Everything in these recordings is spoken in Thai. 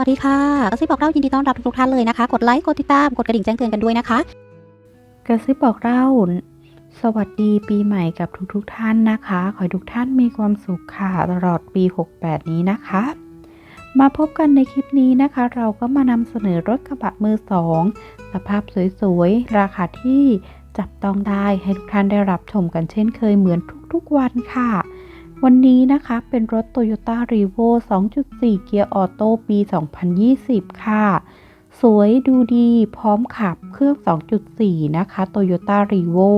วัสดีค่ะกระซิบบอกเล่ายินดีต้อนรับทุกท่านเลยนะคะ กดไลค์ กดติดตาม กดกระดิ่งแจ้งเตือนกันด้วยนะคะกระซิบบอกเล่า สวัสดีปีใหม่กับทุกๆทท่านนะคะ ขอให้ทุกท่านมีความสุขค่ะตลอดปี 68 นี้นะคะ มาพบกันในคลิปนี้นะคะ เราก็มานำเสนอรถกระบะมือสองสภาพสวยๆ ราคาที่จับต้องได้ให้ทุกท่านได้รับชมกันเช่นเคยเหมือนทุกๆวันค่ะ วันนี้นะคะเป็นรถ Toyota r e v o 2.4 เกียร์ออโต้ปี 2020 ค่ะ สวยดูดีพร้อมขับเครื่อง 2.4 นะคะ Toyota r e v o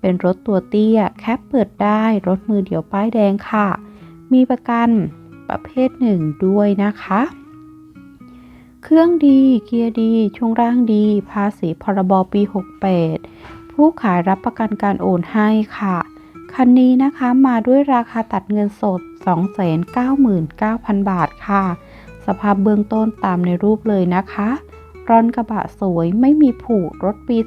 เป็นรถตัวเตี้ยแคปเปิดได้รถมือเดี่ยวป้ายแดงค่ะ มีประกันประเภทหนึ่งด้วยนะคะ เครื่องดีเกียร์ดี ช่วงล่างดี ภาษีพรบปี 68 ผู้ขายรับประกันการโอนให้ค่ะ คันนี้นะคะมาด้วยราคาตัดเงินสด 299,000 บาทค่ะ สภาพเบื้องต้นตามในรูปเลยนะคะรอนกระบะสวยไม่มีผุรถปี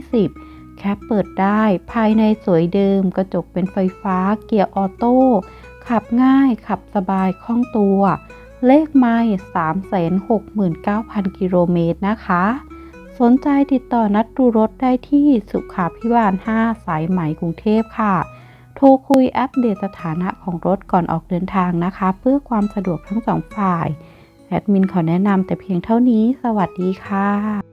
2020 แคปเปิดได้ ภายในสวยเดิม กระจกเป็นไฟฟ้า เกียร์ออโต้ ขับง่าย ขับสบายคล่องตัว เลขไม่369,000 กิโลเมตรนะคะ สนใจติดต่อนัดดูรถได้ที่สุขาพิบาล 5 สายไหมกรุงเทพค่ะ รคุยอัปเดตสถานะของรถก่อนออกเดินทางนะคะ เพื่อความสะดวกทั้งสองฝ่าย แอดมินขอแนะนำแต่เพียงเท่านี้ สวัสดีค่ะ